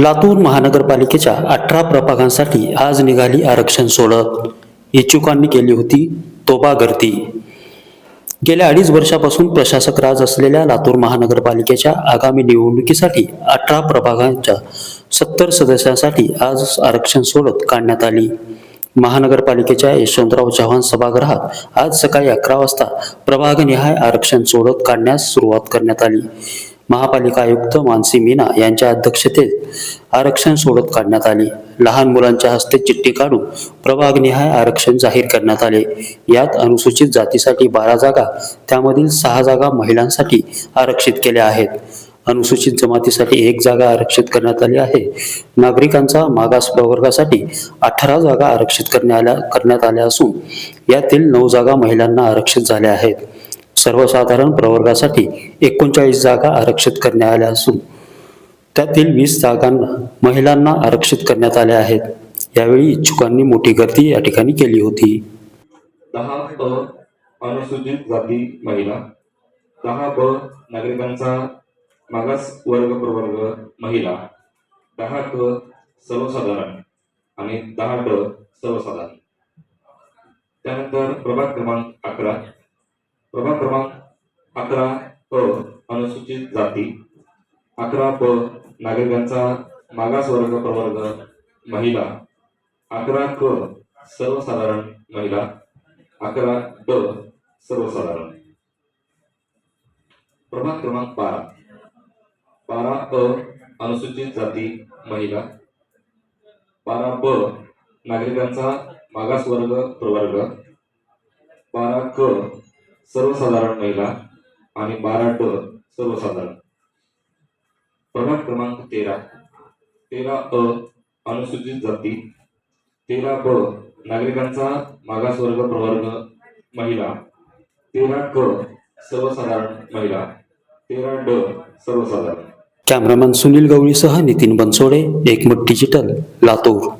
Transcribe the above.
लातूर महानगरपालिकेच्या अठरा प्रभागांसाठी आज निघाली आरक्षण सोडत. इच्छुकांनी केली होती तोबा गर्दी गेल्या अडीच वर्षापासून प्रशासक राज असलेल्या लातूर महानगरपालिकेच्या आगामी निवडणुकीसाठी अठरा प्रभागांच्या सत्तर सदस्यांसाठी आज आरक्षण सोडत काढण्यात आली. महानगरपालिकेच्या यशवंतराव चव्हाण सभागृहात आज सकाळी अकरा वाजता प्रभागनिहाय आरक्षण सोडत काढण्यास सुरुवात करण्यात आली. महापालिका आयुक्त मानसी मीना यांच्या अध्यक्षतेत आरक्षण सोडत काढण्यात आली. लहान मुलांच्या हस्ते चिठ्ठी काढून प्रभागनिहाय आरक्षण जाहीर करण्यात आले. यात अनुसूचित जातीसाठी बारा जागा त्यामधील सहा जागा महिलांसाठी आरक्षित केल्या आहेत. अनुसूचित जमातीसाठी एक जागा आरक्षित करण्यात आली आहे. नागरिकांचा मागास प्रवर्गासाठी अठरा जागा आरक्षित करण्यात आल्या करण्यात आल्या असून यातील नऊ जागा महिलांना आरक्षित झाल्या आहेत. सर्वसाधारण प्रवर्गासाठी एकोणचाळीस जागा आरक्षित करण्यात आल्या असून त्यातील वीस जागांना महिलांना आरक्षित करण्यात आल्या आहेत. यावेळी इच्छुकांनी मोठी गर्दी या ठिकाणी केली होती. दहा ब अनुसूचित जाती महिला दहा ब नागरिकांचा मागास वर्ग प्रवर्ग महिला दहा क सर्वसाधारण आणि दहा ड सर्वसाधारण. त्यानंतर प्रभाग क्रमांक अकरा प्रभाग क्रमांक अकरा प अनुसूचित जाती. अकरा प नागरिकांचा मागास वर्ग प्रवर्ग महिला. अकरा क सर्वसाधारण महिला. अकरा ड सर्वसाधारण. प्रभाग क्रमांक बारा. बारा अ अनुसूचित जाती महिला. बारा ब नागरिकांचा मागास वर्ग प्रवर्ग. बारा क सर्वसाधारण महिला आणि बारा ड सर्वसाधारण. प्रभाग क्रमांक तेरा. तेरा अ अनुसूचित जाती. तेरा ब नागरिकांचा मागासवर्ग प्रवर्ग महिला. तेरा क सर्वसाधारण महिला. तेरा ड सर्वसाधारण. Cameraman Sunil गवळीसह Nitin Bansode Ekmat digital Latur.